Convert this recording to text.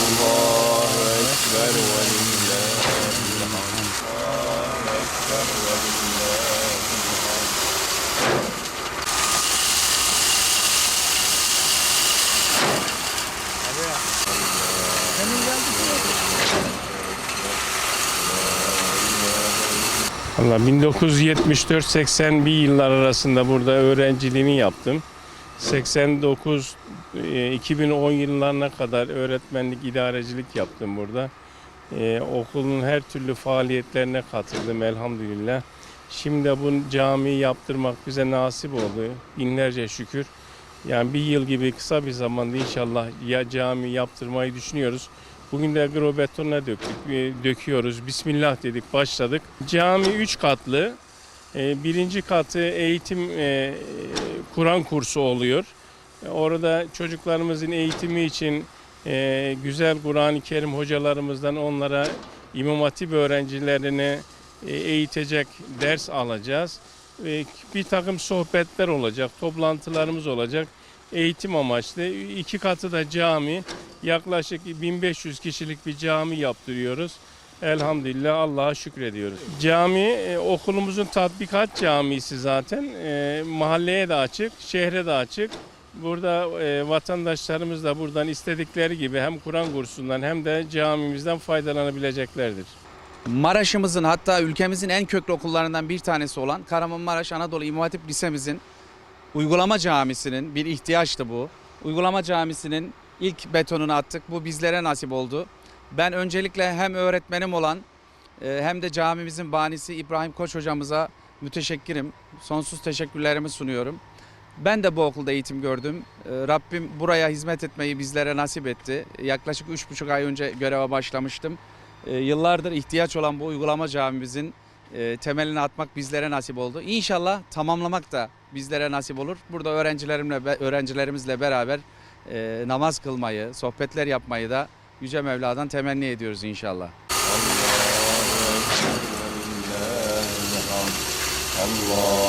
Allahu Ekber ve Valla 1974-81 yıllar arasında burada öğrenciliğini yaptım. 89 2010 yıllarına kadar öğretmenlik, idarecilik yaptım burada. E, okulun her türlü faaliyetlerine katıldım elhamdülillah. Şimdi bu camiyi yaptırmak bize nasip oldu. Binlerce şükür. Yani bir yıl gibi kısa bir zamanda inşallah ya cami yaptırmayı düşünüyoruz. Bugün de agrobetonla döktük, e, döküyoruz. Bismillah dedik, başladık. Cami üç katlı. E, Birinci katı eğitim e, Kur'an kursu oluyor. E, Orada çocuklarımızın eğitimi için e, güzel Kur'an-ı Kerim hocalarımızdan onlara İmam Hatip öğrencilerini e, eğitecek ders alacağız. E, Bir takım sohbetler olacak, toplantılarımız olacak. Eğitim amaçlı. İki katı da cami. Yaklaşık 1500 kişilik bir cami yaptırıyoruz. Elhamdülillah Allah'a şükrediyoruz. Cami e, okulumuzun tatbikat camisi zaten. E, mahalleye de açık, şehre de açık. Burada e, vatandaşlarımız da buradan istedikleri gibi hem Kur'an kursundan hem de camimizden faydalanabileceklerdir. Maraş'ımızın hatta ülkemizin en köklü okullarından bir tanesi olan Kahramanmaraş Anadolu İmam Hatip Lisemizin uygulama camisinin bir ihtiyaçtı bu. Uygulama camisinin ilk betonunu attık. Bu bizlere nasip oldu. Ben öncelikle hem öğretmenim olan e, hem de camimizin banisi İbrahim Koç hocamıza müteşekkirim. Sonsuz teşekkürlerimi sunuyorum. Ben de bu okulda eğitim gördüm. E, Rabbim buraya hizmet etmeyi bizlere nasip etti. Yaklaşık üç buçuk ay önce göreve başlamıştım. E, yıllardır ihtiyaç olan bu uygulama camimizin e, temelini atmak bizlere nasip oldu. İnşallah tamamlamak da bizlere nasip olur. Burada öğrencilerimle öğrencilerimizle beraber e, namaz kılmayı, sohbetler yapmayı da Yüce Mevla'dan temenni ediyoruz inşallah. Allah